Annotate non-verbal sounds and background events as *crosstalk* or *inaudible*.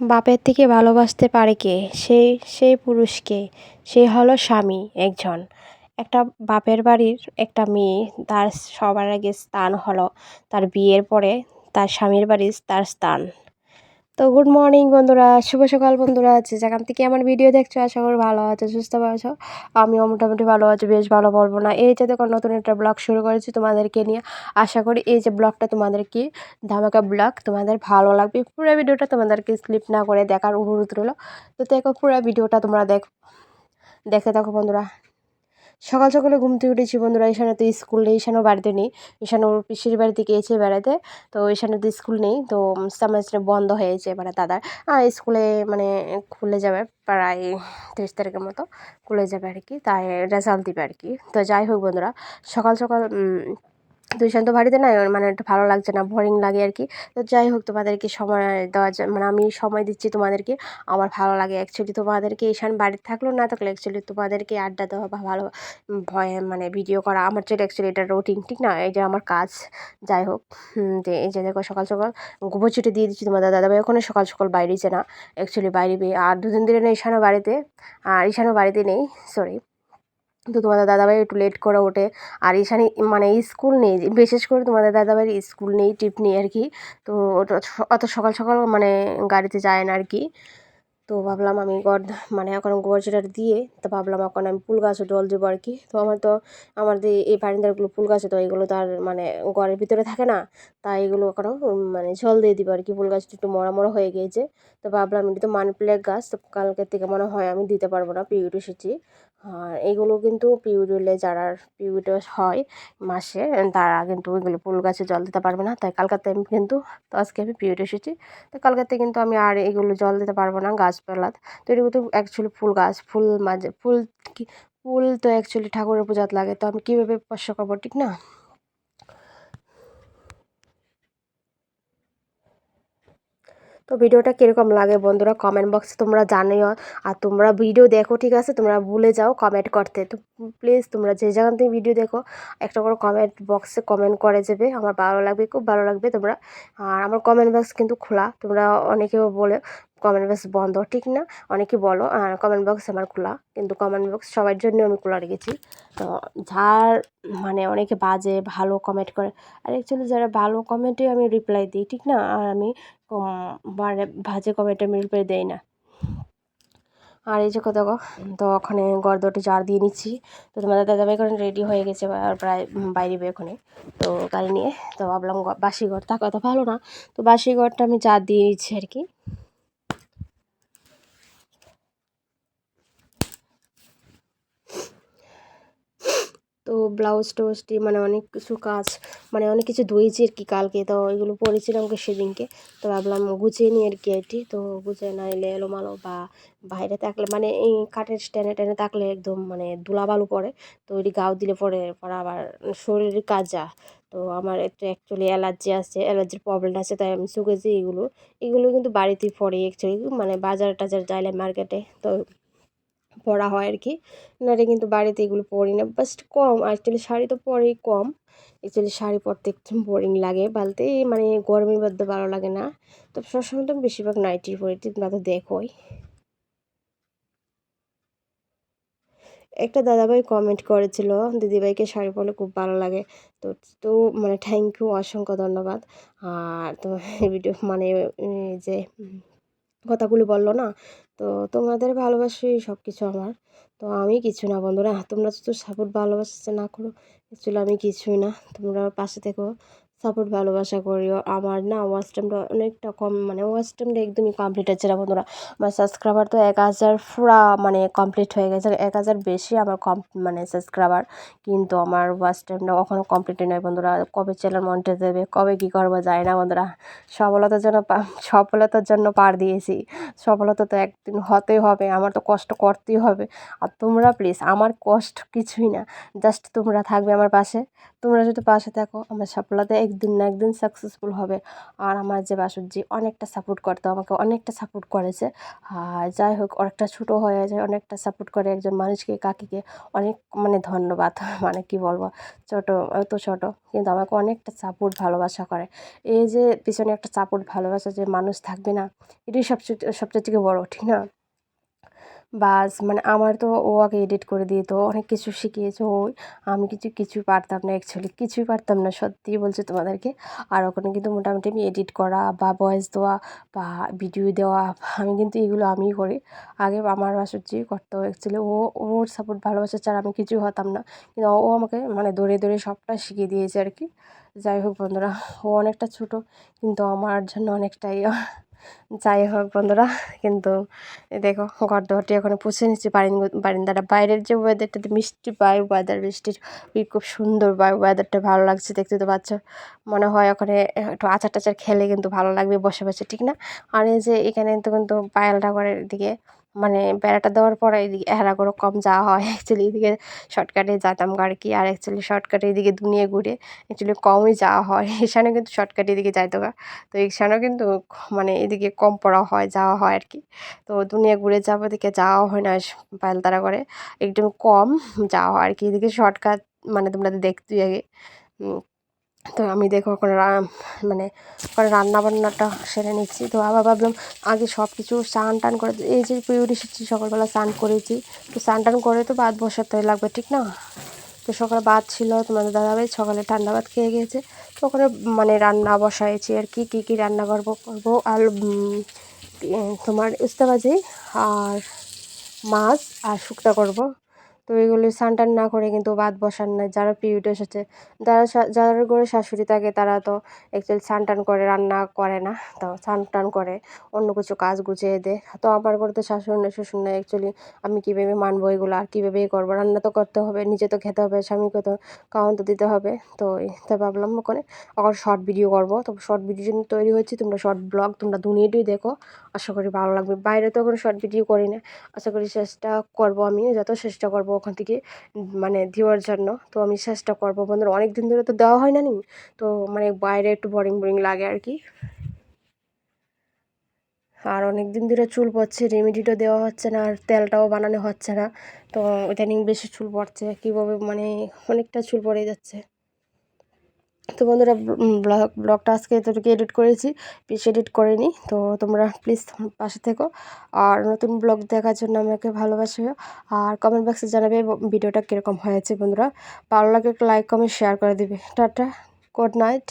বাপের থেকে ভালোবাসতে পারে কে? সেই সেই পুরুষকে সে হলো স্বামী একজন। একটা বাপের বাড়ির একটা মেয়ে, তার সবার আগে স্থান হলো, তার বিয়ের পরে তার স্বামীর বাড়ির তার স্থান। তো গুড মর্নিং বন্ধুরা, শুভ সকাল বন্ধুরা। আছে যেখান থেকে আমার ভিডিও দেখছ, আশা করি ভালো আছো, সুস্থ আছো। আমিও মোটামুটি ভালো আছি, বেশ ভালো বলব না। এই যে দেখো, নতুন একটা ব্লগ শুরু করেছি তোমাদেরকে নিয়ে। আশা করি এই যে ব্লগটা তোমাদেরকে, ধামাকা ব্লগ তোমাদের ভালো লাগবে। পুরো ভিডিওটা তোমাদেরকে স্লিপ না করে দেখার অনুরোধ রইল। তো দেখো, পুরো ভিডিওটা তোমরা দেখো, দেখতে থাকো বন্ধুরা। সকাল সকালে ঘুম থেকে উঠেছি বন্ধুরা এখানে তো স্কুল নেই এখানেও বাড়িতে নেই। এখানে ওর পিসির বাড়িতে গিয়েছে বেড়াতে, তো এখানে তো স্কুল নেই, তো সামাজিক বন্ধ হয়েছে মানে দাদার। আর স্কুলে মানে খুলে যাবে প্রায় তিরিশ তারিখের মতো, খুলে যাবে আর কি, তাই রেজাল্ট দিবে আর কি। তো যাই হোক বন্ধুরা, সকাল সকাল টিউশন তো বাড়িতে নাই মানে একটু ভালো লাগছে না বোরিং লাগে আর কি। তো যাই হোক, তোমাদেরকে সময় দেওয়া যায় মানে আমি সময় দিচ্ছি তোমাদেরকে, আমার ভালো লাগে অ্যাকচুয়ালি তোমাদেরকে ঈশান বাড়িতে থাকলেও না থাকলে অ্যাকচুয়ালি তোমাদেরকে আড্ডা দেওয়া বা ভালো ভয়ে মানে ভিডিও করা, আমার যেটা অ্যাকচুয়ালি এটা রুটিন ঠিক না? এই যে আমার কাজ, যাই হোক যে এই যে দেখো সকাল সকাল গোবর ছুটে দিয়ে দিচ্ছি তোমাদের দাদাভাই ওখানে সকাল সকাল বাইরেছে না অ্যাকচুয়ালি বাইরে আর দুদিন দিনে ঈশানও বাড়িতে, আর ঈশানও বাড়িতে নেই সরি তো তোমাদের দাদাভাই একটু লেট করে ওঠে। আর এখানে মানে স্কুল নেই, বিশেষ করে তোমাদের দাদাভাইয়ের স্কুল নেই ট্রিপ নেই আর কি। তো অত সকাল সকাল মানে গাড়িতে যায় না আর কি। তো ভাবলাম আমি গড় মানে এখন গোবর চিটার দিয়ে, তো ভাবলাম এখন আমি ফুল গাছও জল দেবো আর কি। তো আমার তো, আমার যে এই বারিন্দারগুলো ফুল গাছে, তো এগুলো তো আর মানে ঘরের ভিতরে থাকে না, তাই এগুলো এখনও মানে জল দিয়ে দিব আর কি। ফুল গাছটা একটু মরা মরা হয়ে গিয়েছে। তো ভাবলাম এটি তো মানি প্লেট গাছ, তো কালকের থেকে মনে হয় আমি দিতে পারব না পিউট আর এগুলো কিন্তু পিউরিলে যারা পিউরিড হয় মাসে, তারা কিন্তু এগুলো ফুল গাছে জল দিতে পারবে না। তাই কালকাতে আমি কিন্তু, তো আজকে আমি পিউরি এসেছি। তো কালকাতে কিন্তু আমি আর এগুলো জল দিতে পারব না গাছপালা তো এগুলো তো অ্যাকচুয়ালি ফুল গাছ, ফুল মাঝে, ফুল কি, ফুল তো অ্যাকচুয়ালি ঠাকুরের পূজাত লাগে। তো আমি কীভাবে স্পর্শ করব ঠিক না? তো ভিডিওটা কীরকম লাগে বন্ধুরা কমেন্ট বক্সে তোমরা জানিও। আর তোমরা ভিডিও দেখো, ঠিক আছে? তোমরা ভুলে যাও কমেন্ট করতে। তো প্লিজ তোমরা যে জায়গা থেকে ভিডিও দেখো, একটা করে কমেন্ট বক্সে কমেন্ট করে যাবে। আমার ভালো লাগবে, খুব ভালো লাগবে তোমরা। আর আমার কমেন্ট বক্স কিন্তু খোলা। তোমরা অনেকেও বলে কমেন্ট বক্স বন্ধ, ঠিক না? অনেকে বলো কমেন্ট বক্স আমার খোলা, কিন্তু কমেন্ট বক্স সবার জন্য আমি খোলা রেখেছি। তো যার মানে অনেকে বাজে, ভালো কমেন্ট করে, আর অ্যাকচুয়ালি যারা ভালো কমেন্টে আমি রিপ্লাই দিই, ঠিক না? আর আমি মানে বাজে কমেন্টে আমি রিপ্লাই দেই না। আর এই যে কত তো ওখানে গর্দটি জার দিয়ে নিচ্ছি। তো তোমাদের দাদাভাই এখন রেডি হয়ে গেছে আর প্রায় বাইরে ওখানে তো গাড়ি নিয়ে, তো ভাবলাম বাসি ঘর থাকা তো ভালো না। তো বাসি ঘরটা আমি জার দিয়ে নিচ্ছি আর কি। ব্লাউজ টোজটি মানে অনেক কিছু কাজ মানে অনেক কিছু ধুয়েছি আর কি কালকে। তো এগুলো পরেছিলাম সেদিনকে। তো ভাবলাম গুছিয়ে নিই আর কি এটি তো গুছিয়ে না এলে এলোমালো বা বাইরে থাকলে মানে এই কাঠের স্ট্যান্ডে টেনে থাকলে একদম মানে ধুলাবালু পড়ে তো ওইটি গাও দিলে পরে পরে আবার শরীরের কাজা তো আমার একটু অ্যাকচুয়ালি অ্যালার্জি আছে, অ্যালার্জির প্রবলেম আছে, তাই আমি শুকেছি এগুলো। এগুলো কিন্তু বাড়িতেই পড়ে অ্যাকচুয়ালি মানে বাজার টাজার যাইলে মার্কেটে তো পরা হয় আর কি নারে কিন্তু বাড়িতে এগুলো পরি না। বাস্ট কম। অ্যাকচুয়ালি শাড়ি তো পরেই কম। অ্যাকচুয়ালি শাড়ি পরতে একটু বোরিং লাগে। বলতে মানে গরমের মধ্যে ভালো লাগে না। তো সবসময় তো বেশিরভাগ নাইটি পরি। তোমরা তো দেখোই। একটা দাদাভাই কমেন্ট করেছিল, দিদিভাইকে শাড়ি পরলে খুব ভালো লাগে। তো তো মানে থ্যাংক ইউ অসংখ্য ধন্যবাদ। আর তো ভিডিও *laughs* মানে যে কথাগুলি বলল না? তো তোমাদের ভালোবাসি সব কিছু আমার। তো আমি কিছু না বন্ধুরা, তোমরা তো সাপোর্ট ভালোবাসতে না করো। অ্যাকচুয়ালি আমি কিছুই না। তোমরা পাশে থেকো। সাপোর্ট ভালোবাসা করিও। আমার না ওয়াচ টাইমটা অনেকটা কম মানে ওয়াচ টাইমটা একদমই কমপ্লিট হচ্ছে না বন্ধুরা। আমার সাবস্ক্রাইবার তো এক হাজার পুরা মানে কমপ্লিট হয়ে গেছে। এক হাজার বেশি আমার কম মানে সাবস্ক্রাইবার কিন্তু আমার ওয়াচ টাইমটা কখনও কমপ্লিট নয় বন্ধুরা। কবে চ্যানেল মনটে দেবে, কবে কী করব যায় না বন্ধুরা। সফলতার জন্য সফলতার জন্য পার দিয়েছি। সফলতা তো একদিন হতেই হবে, আমার তো কষ্ট করতেই হবে। আর তোমরা প্লিজ আমার কষ্ট কিছুই না। জাস্ট তোমরা থাকবে আমার পাশে। তোমরা যদি পাশে থাকো, আমার সফলতা একদিন না একদিন সাকসেসফুল হবে। আর আমার যে বাসুজি অনেকটা সাপোর্ট করতো, আমাকে অনেকটা সাপোর্ট করেছে। আর যাই হোক, অনেকটা ছোটো হয়ে যায়, অনেকটা সাপোর্ট করে একজন মানুষকে, কাকিকে অনেক মানে ধন্যবাদ। *laughs* মানে কি বলব, ছোটো এত ছোটো, কিন্তু আমাকে অনেকটা সাপোর্ট ভালোবাসা করে। এই যে পিছনে একটা সাপোর্ট ভালোবাসা যে মানুষ থাকবে না, এটাই সবচেয়ে সবচেয়ে থেকে বড়ো, ঠিক না? বাস মানে আমার তো ও আগে এডিট করে দিত অনেক কিছু শিখিয়েছে ওই আমি কিছু কিছুই পারতাম না অ্যাকচুয়ালি কিছুই পারতাম না সত্যিই বলছি তোমাদেরকে। আর ওখানে কিন্তু মোটামুটি আমি এডিট করা বা ভয়েস দেওয়া বা ভিডিও দেওয়া, আমি কিন্তু এগুলো আমিই করি। আগে আমার বাসুর্জি করতো অ্যাকচুয়ালি ও, ওর সাপোর্ট ভালোবাসা ছাড়া আমি কিছুই হতাম না। কিন্তু ও আমাকে মানে দৌড়ে দৌড়ে সবটা শিখিয়ে দিয়েছে আর কি। যাই হোক বন্ধুরা, ও অনেকটা ছোটো, কিন্তু আমার জন্য অনেকটাই যাই হোক বন্ধুরা, কিন্তু দেখো ঘর দরটি এখন পুষে নিচ্ছি। বারিন বারিন্দাটা বাইরের যে ওয়েদারটা মিষ্টি বায়ু ওয়েদার বৃষ্টির খুব সুন্দর বায়ু ওয়েদারটা ভালো লাগছে দেখতে তো পাচ্ছ। মনে হয় ওখানে একটু আচার টাচার খেলে কিন্তু ভালো লাগবে, বসে বসে, ঠিক না? আর এই যে এখানে তো কিন্তু পায়েলটা ঘরের দিকে মানে বেড়াটা দেওয়ার পরে এদিকে এরাগুলো কম যাওয়া হয় অ্যাকচুয়ালি এদিকে শর্টকাটে যেতাম আর কি। আর অ্যাকচুয়ালি শর্টকাটে এদিকে দুনিয়া ঘুরে অ্যাকচুয়ালি কমই যাওয়া হয়। *laughs* এখানে কিন্তু শর্টকাটে এদিকে যাইতো গা। তো এখানেও কিন্তু মানে এদিকে কম পড়া হয়, যাওয়া হয় আর কি। তো দুনিয়া ঘুরে যাব, এদিকে যাওয়া হয় না পায়লতারা করে। একটু কম যাওয়া হয় আর কি। এদিকে শর্টকাট মানে তোমরা দেখতেই আগে। তো আমি দেখো এখন মানে ওখানে রান্নাবান্নাটা সেরে নিচ্ছি। তো আবার ভাবলাম আগে সব কিছু স্নান টান করে, এই যে পিউরি এসেছি সকালবেলা স্নান করেছি। তো স্নান টান করে তো ভাত বসাতে লাগবে, ঠিক না? তো সকালে ভাত ছিল, তোমাদের দাদাভাই সকালে ঠান্ডা ভাত খেয়ে গিয়েছে। তো ওখানে মানে রান্না বসাইছি আর কি, কী কী রান্না করব করব? আর তোমার উস্তাবাজি আর মাছ আর শুক্তা করব। তো এগুলো টান না করে কিন্তু বাদ বসান না যারা পিরিয়ড এসেছে, যারা যাদের ঘরে শাশুড়ি থাকে তারা তো অ্যাকচুয়ালি টান করে, রান্না করে না, তো টান করে, অন্য কিছু কাজ গুছিয়ে দেয় তো আমার ঘরে তো শাশুড়ি না শ্বশুর নেই অ্যাকচুয়ালি আমি কীভাবে মানবো এগুলো, আর কীভাবে এ করব? রান্না তো করতে হবে, নিজে তো খেতে হবে, স্বামীকে তো খাওয়ান তো দিতে হবে, তো তাই ভাবলাম ওখানে এখন শর্ট ভিডিও করব। তো শর্ট ভিডিও জন্য তৈরি হচ্ছে তোমরা শর্ট ব্লগ তোমরা দুনিয়াটাই দেখো, আশা করি ভালো লাগবে। বাইরে তো কোনো শর্ট ভিডিও করি না, আশা করি চেষ্টা করব আমি, যত চেষ্টা করব ওখান থেকে মানে দেওয়ার জন্য। তো আমি চেষ্টা করব, বন্ধুরা অনেক দিন ধরে তো দেওয়া হয় না নি? তো মানে বাইরে একটু বোরিং বোরিং লাগে আর কি। আর অনেক দিন ধরে চুল পড়ছে রেমেডিটা দেওয়া হচ্ছে না, আর তেলটাও বানানো হচ্ছে না। তো ইদানিং বেশি চুল পড়ছে, কীভাবে মানে অনেকটা চুল পড়ে যাচ্ছে। তো বন্ধুরা ব্লগ, ব্লগটা আজকে এতটুকু এডিট করেছি। বেশি এডিট করিনি তো তোমরা প্লিজ পাশে থেকো। আর নতুন ব্লগ দেখার জন্য আমাকে ভালোবাসিও। আর কমেন্ট বক্সে জানাবে ভিডিওটা কীরকম হয়েছে বন্ধুরা। ভালো লাগে লাইক কমেন্ট শেয়ার করে দিবে। Tata good night